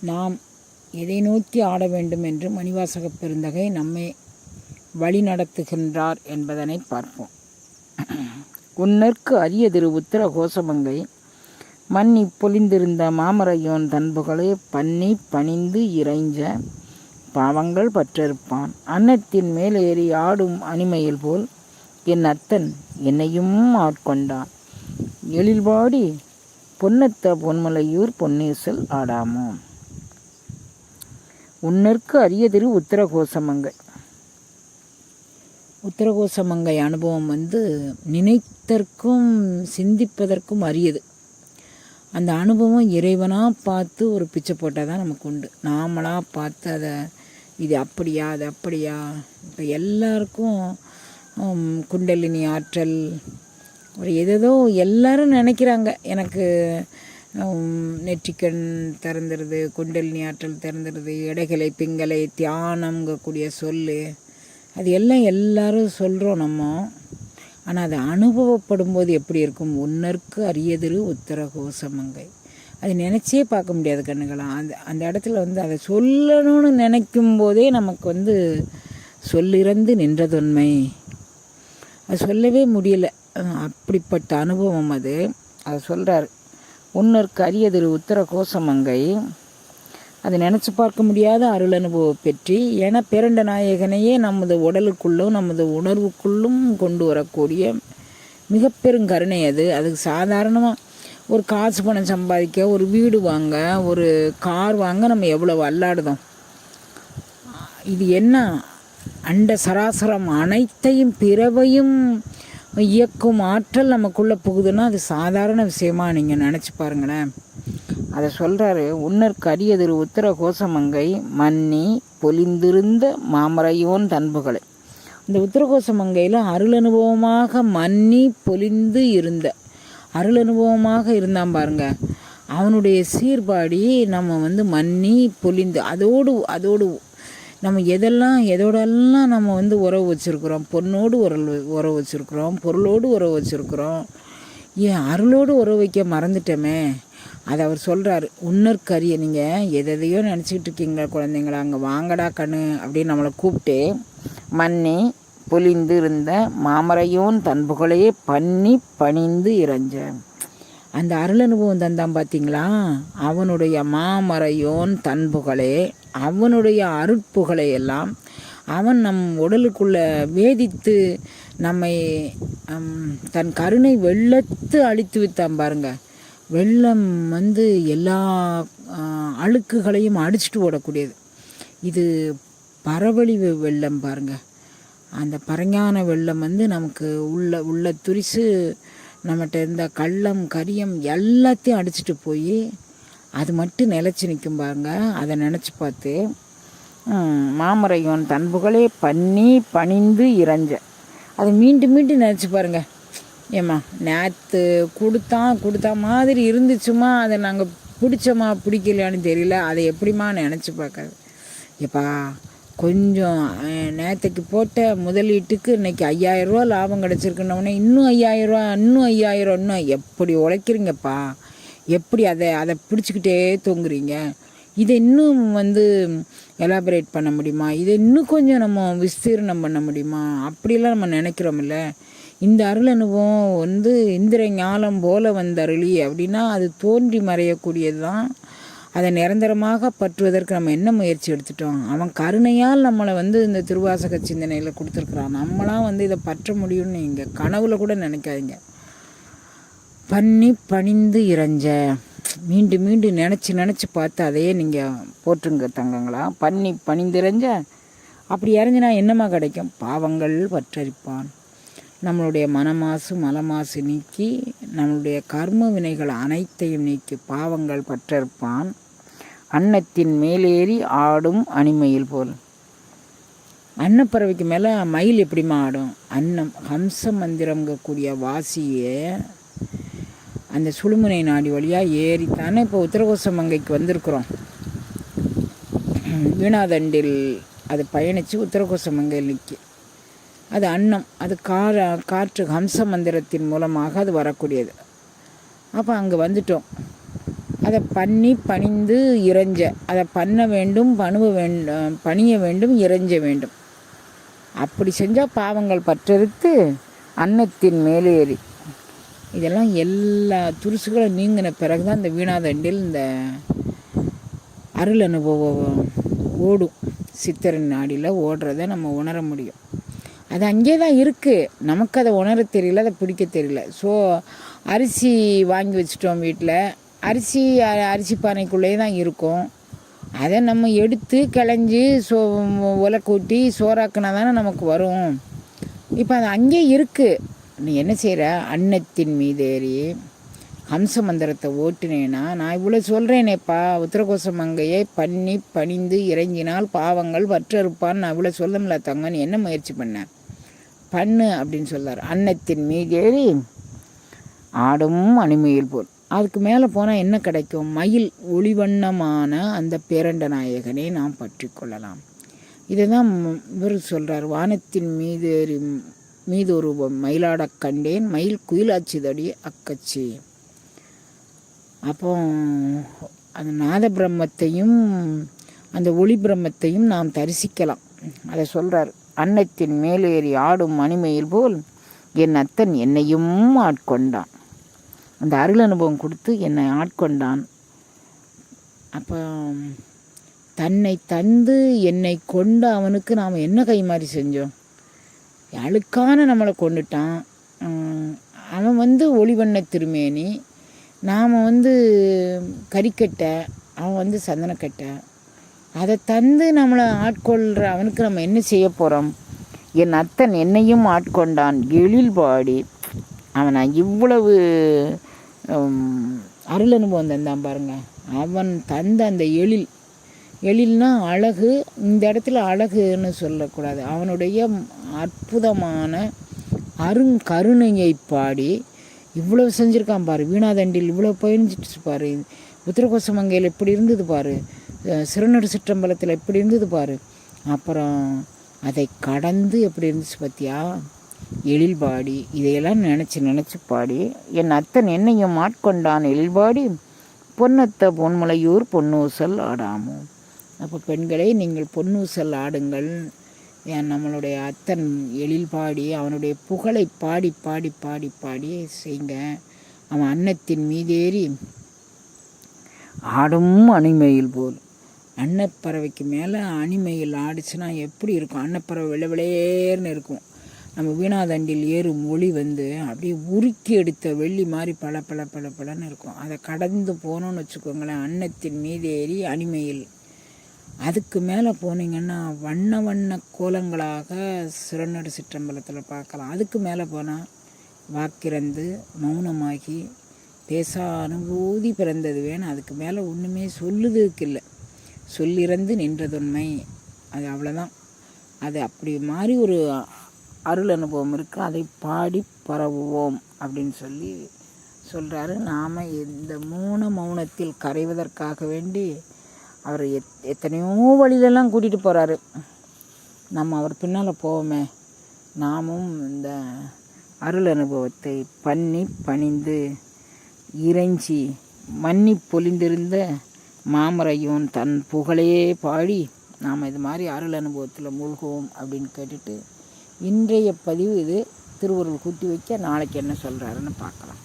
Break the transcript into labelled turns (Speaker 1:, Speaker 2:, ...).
Speaker 1: நாம் எதை நோக்கி ஆட வேண்டும் என்று மணிவாசகப் பெருந்தகை நம்மை வழி நடத்துகின்றார் என்பதனை பார்ப்போம். உன்னற்கு அரிய திரு உத்திர கோசமங்கை மன்னி பொழிந்திருந்த மாமரையோன் தன்புகளை பண்ணி பணிந்து இறைஞ்ச பாவங்கள் பற்றிருப்பான். அன்னத்தின் மேலேறி ஆடும் அனிமையில் போல் என் அத்தன் என்னையும் ஆட்கொண்டான். எழில்வாடி பொன்னத்த பொன்மலையூர் பொன்னேசல் ஆடாமோ? உன்னற்கு அரியதிரு உத்தரகோசமங்கை. உத்தரகோசமங்கை அனுபவம் வந்து நினைத்தற்கும் சிந்திப்பதற்கும் அரியது. அந்த அனுபவம் இறைவனாக பார்த்து ஒரு பிச்சை போட்டால் தான் நமக்கு உண்டு. நாமளாக பார்த்து அதை இது அப்படியா அது அப்படியா? இப்போ எல்லாருக்கும் குண்டலினி ஆற்றல் ஒரு எதோ எல்லாரும் நினைக்கிறாங்க. எனக்கு நெற்றிக்கண் திறந்துருது குண்டலினி ஆற்றல் திறந்துருது இடைகளை பிங்களை தியானம்ங்கக்கூடிய சொல்லு. அது எல்லாம் எல்லாரும் சொல்கிறோம் நம்ம. ஆனால் அது அனுபவப்படும் போது எப்படி இருக்கும்? உன்னருக்கு அரியதிரு உத்தர கோசமங்கை அது நினச்சே பார்க்க முடியாது கண்ணுகளாம் அந்த அந்த இடத்துல வந்து அதை சொல்லணும்னு நினைக்கும் போதே நமக்கு வந்து சொல்லிறந்து நின்றதுண்மை அது சொல்லவே முடியல. அப்படிப்பட்ட அனுபவம் அது. அதை சொல்கிறார் உன்னற்கு அரியதிரு உத்தர கோசமங்கை அது நினச்சி பார்க்க முடியாத அருள் அனுபவம் பெற்றி என பிறண்ட நாயகனையே நமது உடலுக்குள்ளும் நமது உணர்வுக்குள்ளும் கொண்டு வரக்கூடிய மிக பெருங்கருணை அது. அதுக்கு சாதாரணமாக ஒரு காசு பணம் சம்பாதிக்க ஒரு வீடு வாங்க ஒரு கார் வாங்க நம்ம எவ்வளோ அல்லாடுதோம். இது என்ன? அண்ட சராசரம் அனைத்தையும் பிறவையும் இயக்கும் ஆற்றல் நமக்குள்ளே புகுதுன்னா அது சாதாரண விஷயமா நீங்கள் நினச்சி பாருங்களேன். அதை சொல்கிறாரு உன்னற்கு அரியதிரு உத்தர கோசமங்கை மன்னி பொலிந்திருந்த மாமரையோன் தன்புகளை இந்த உத்தரகோசமங்கையில் அருள் அனுபவமாக மன்னி பொலிந்து இருந்த அருள் அனுபவமாக இருந்தான் பாருங்க. அவனுடைய சீர்பாடி நம்ம வந்து மன்னி பொலிந்து அதோடு அதோடு நம்ம எதெல்லாம் எதோடெல்லாம் நம்ம வந்து உறவு வச்சுருக்குறோம் பொண்ணோடு உறவு உறவு வச்சுருக்குறோம் பொருளோடு உறவு வச்சுருக்குறோம் ஏன் அருளோடு உறவு வைக்க மறந்துட்டோமே? அதை அவர் சொல்கிறாரு உன்னற்கரிய நீங்கள் எதையோ நினச்சிக்கிட்டு இருக்கீங்களா குழந்தைங்களா அங்கே வாங்கடா கண்ணு அப்படின்னு நம்மளை கூப்பிட்டு மண்ணி பொலிந்து இருந்த மாமரையோன் தன்புகளையே பண்ணி பணிந்து இறைஞ்சேன். அந்த அருளனுபவம் தந்தான் பார்த்தீங்களா அவனுடைய மாமரையோன் தன்புகளே அவனுடைய அருட்புகளை எல்லாம் அவன் நம் உடலுக்குள்ளே வேதித்து நம்மை தன் கருணை வெள்ளத்து அழித்து வித்தான் பாருங்க. வெள்ளம் வந்து எல்லா அழுக்குகளையும் அடிச்சிட்டு ஓடக்கூடியது. இது பரவழி வெள்ளம் பாருங்க. அந்த பரஞான வெள்ளம் வந்து நமக்கு உள்ள உள்ள துரிசு நம்மகிட்ட இருந்த கள்ளம் கரியம் எல்லாத்தையும் அடிச்சிட்டு போய் அது மட்டும் நிலச்சி நிற்கும் பாருங்க. அதை நினச்சி பார்த்து மாமரையன் தன் தன்புகளே பண்ணி பணிந்து இறைஞ்ச. அதை மீண்டும் மீண்டும் நினச்சி பாருங்க. ஏம்மா நேற்று கொடுத்தான் கொடுத்தா மாதிரி இருந்துச்சுமா? அதை நாங்கள் பிடிச்சோமா பிடிக்கலையான்னு தெரியல. அதை எப்படிம்மா நினச்சி பார்க்காது எப்பா கொஞ்சம் நேற்றுக்கு போட்ட முதலீட்டுக்கு இன்றைக்கி ஐயாயிரரூவா லாபம் கிடச்சிருக்குன்னொடனே இன்னும் ஐயாயிரரூவா இன்னும் ஐயாயிரம் இன்னும் எப்படி உழைக்கிறீங்கப்பா? எப்படி அதை அதை பிடிச்சிக்கிட்டே தொங்குறீங்க? இதை இன்னும் வந்து எலாபரேட் பண்ண முடியுமா? இதை இன்னும் கொஞ்சம் நம்ம விஸ்தீர்ணம் பண்ண முடியுமா? அப்படிலாம் நம்ம நினைக்கிறோம்ல. இந்த அருள் அனுபவம் வந்து இந்திர ஞானம் போல வந்த அருளி அப்படின்னா அது தோன்றி மறையக்கூடியது தான் அதை நிரந்தரமாக பற்றுவதற்கு நம்ம என்ன முயற்சி எடுத்துட்டோம்? அவன் கருணையால் நம்மளை வந்து இந்த திருவாசக சிந்தனையில் கொடுத்துருக்குறான். நம்மளாம் வந்து இதை பற்ற முடியும்னு நீங்கள் கனவுல கூட நினைக்காதீங்க. பண்ணி பணிந்து இறைஞ்ச மீண்டும் மீண்டும் நினச்சி நினச்சி பார்த்து அதையே நீங்கள் போட்டுருங்க தங்கங்களா. பண்ணி பணிந்திறைஞ்ச அப்படி இறஞ்சினா என்னம்மா கிடைக்கும்? பாவங்கள் பற்றரிப்பான். நம்மளுடைய மனமாசு மலமாசு நீக்கி நம்மளுடைய கர்ம வினைகள் அனைத்தையும் நீக்கி பாவங்கள் பற்றிருப்பான். அன்னத்தின் மேலேறி ஆடும் அணிமயில் போல். அன்னப்பறவைக்கு மேலே மயில் எப்படிம்மா ஆடும்? அன்னம் ஹம்ச மந்திரங்கக்கூடிய வாசியை அந்த சுழுமுனை நாடி வழியாக ஏறித்தானே இப்போ உத்தரகோச மங்கைக்கு வந்திருக்கிறோம். வீணாதண்டில் அது பயணித்து உத்தரகோச மங்கையில் நிற்கி அது அன்னம் அது கார காற்று ஹம்ச மந்திரத்தின் மூலமாக அது வரக்கூடியது. அப்போ அங்கே வந்துட்டோம். அதை பண்ணி பணிந்து இறைஞ்ச அதை பண்ண வேண்டும் பணுவ வேண்டும் பணிய வேண்டும் இறைஞ்ச வேண்டும். அப்படி செஞ்சால் பாவங்கள் பற்றறுத்து அன்னத்தின் மேலேறி இதெல்லாம் எல்லா துருசுகளும் நீங்கின பிறகு தான் இந்த வீணாதண்டில் இந்த அருள் அனுபவம் ஓடும். சித்தரின் நாடியில் ஓடுறத நம்ம உணர முடியும். அது அங்கே தான் இருக்குது நமக்கு அதை உணர தெரியல அதை பிடிக்க தெரியல. ஸோ அரிசி வாங்கி வச்சிட்டோம் வீட்டில் அரிசி அரிசி பானைக்குள்ளேயே தான் இருக்கும். அதை நம்ம எடுத்து கிளஞ்சி சோ உலை கூட்டி சோறாக்குனா தானே நமக்கு வரும். இப்போ அது அங்கே இருக்குது நீ என்ன செய்கிற அன்னத்தின் மீது ஏறி ஹம்ச மந்திரத்தை ஓட்டினேன்னா நான் இவ்வளோ சொல்கிறேனேப்பா உத்தரகோச மங்கையை பண்ணி பணிந்து இறங்கினால் பாவங்கள் வற்றறுப்பான்னு நான் இவ்வளோ சொல்லமில்ல தங்கன்னு என்ன முயற்சி பண்ணேன் பண்ணு அப்படின்னு சொல்லார் அன்னத்தின் மீதேறி ஆடும் அணிமையில் போல். அதுக்கு மேலே போனால் என்ன கிடைக்கும்? மயில் ஒளிவண்ணமான அந்த பேரண்ட நாயகனை நாம் பற்றி கொள்ளலாம். இதை தான் இவர் சொல்கிறார் வானத்தின் மீது மீது ஒரு மயிலாடக் கண்டேன். மயில் குயிலாச்சிதடி அக்கச்சி. அப்போ அந்த நாத பிரம்மத்தையும் அந்த ஒளி பிரம்மத்தையும் நாம் தரிசிக்கலாம். அதை சொல்கிறார் அன்னத்தின் மேலேறி ஆடும் மணிமயில் போல் என் அத்தன் என்னையும் ஆட்கொண்டான். அந்த அருள் அனுபவம் கொடுத்து என்னை ஆட்கொண்டான். அப்போ தன்னை தந்து என்னை கொண்டு அவனுக்கு நாம் என்ன கைமாறி செஞ்சோம்? அழுக்கான நம்மளை கொண்டுட்டான். அவன் வந்து ஒளிவண்ண திருமேனி. நாம் வந்து கறிக்கட்டை அவன் வந்து சந்தனக்கட்டை. அதை தந்து நம்மளை ஆட்கொள்கிற அவனுக்கு நம்ம என்ன செய்ய போகிறோம் என் அத்தன் என்னையும் ஆட்கொண்டான். எழில் பாடி. அவனை இவ்வளவு அருள் அனுபவம் தந்தான் பாருங்க. அவன் தந்த அந்த எழில் எழில்னா அழகு இந்த இடத்துல அழகுன்னு சொல்லக்கூடாது. அவனுடைய அற்புதமான அருங்கருணையை பாடி இவ்வளவு செஞ்சுருக்கான் பாரு. வீணாதண்டில் இவ்வளோ பயணிச்சிட்டு பாரு. உத்தரகோசமங்கையில் எப்படி இருந்தது பாரு. சிறுநடு சிற்றம்பலத்தில் எப்படி இருந்தது பாரு. அப்புறம் அதை கடந்து எப்படி இருந்துச்சு பார்த்தியா எழில் பாடி இதையெல்லாம் நினச்சி நினச்சி பாடி என் அத்தன் என்னையும் மாட்கொண்டான் எழில் பாடி பொன்னத்த பொன்முளையூர் பொன்னூசல் ஆடாமோ. அப்போ பெண்களே நீங்கள் பொன்னூசல் ஆடுங்கள். என் நம்மளுடைய அத்தன் எழில் பாடி அவனுடைய புகழை பாடி பாடி பாடி பாடி செய்ங்க. அவன் அன்னத்தின் மீதேறி ஆடும் அணிமையில் போல். அன்னப்பறவைக்கு மேலே அணிமையில் ஆடிச்சுன்னா எப்படி இருக்கும்? அன்னப்பறவை வெள்ளை வெளேர்னு இருக்கும். நம்ம வீணாதண்டில் ஏறும் ஒளி வந்து அப்படியே உருக்கி எடுத்த வெள்ளி மாதிரி பல பல பல பலன்னு இருக்கும். அதை கடந்து போனோம்னு வச்சுக்கோங்களேன் அன்னத்தின் மீது ஏறி அணிமையில். அதுக்கு மேலே போனீங்கன்னா வண்ண வண்ண கோலங்களாக சுரநடு சிற்றம்பலத்தில் பார்க்கலாம். அதுக்கு மேலே போனால் வாக்கிறந்து மௌனமாகி பேச அனுபூதி பிறந்தது வேணும். அதுக்கு மேலே ஒன்றுமே சொல்லுதுக்கு இல்லை சொல்லிறந்து நின்றதுண்மை. அது அவ்வளோதான் அது அப்படி மாதிரி ஒரு அருள் அனுபவம் இருக்குது அதை பாடி பரவுவோம் அப்படின்னு சொல்லி சொல்கிறாரு நாம் இந்த மூண மௌனத்தில் கரைவதற்காக வேண்டி அவர் எத் எத்தனையோ வழியிலெல்லாம் கூட்டிகிட்டு போகிறாரு நம்ம அவர் பின்னால் போவோமே. நாமும் இந்த அருள் அனுபவத்தை பண்ணி பணிந்து இறைஞ்சி மன்னி பொழிந்திருந்த மாமரையும் தன் புகழையே பாடி நாம் இது மாதிரி அருள் அனுபவத்தில் மூழ்குவோம் அப்படின்னு கேட்டுட்டு இன்றைய பதிவு இது. திருவருள் கூட்டி வைக்க நாளைக்கு என்ன சொல்கிறாருன்னு பார்க்கலாம்.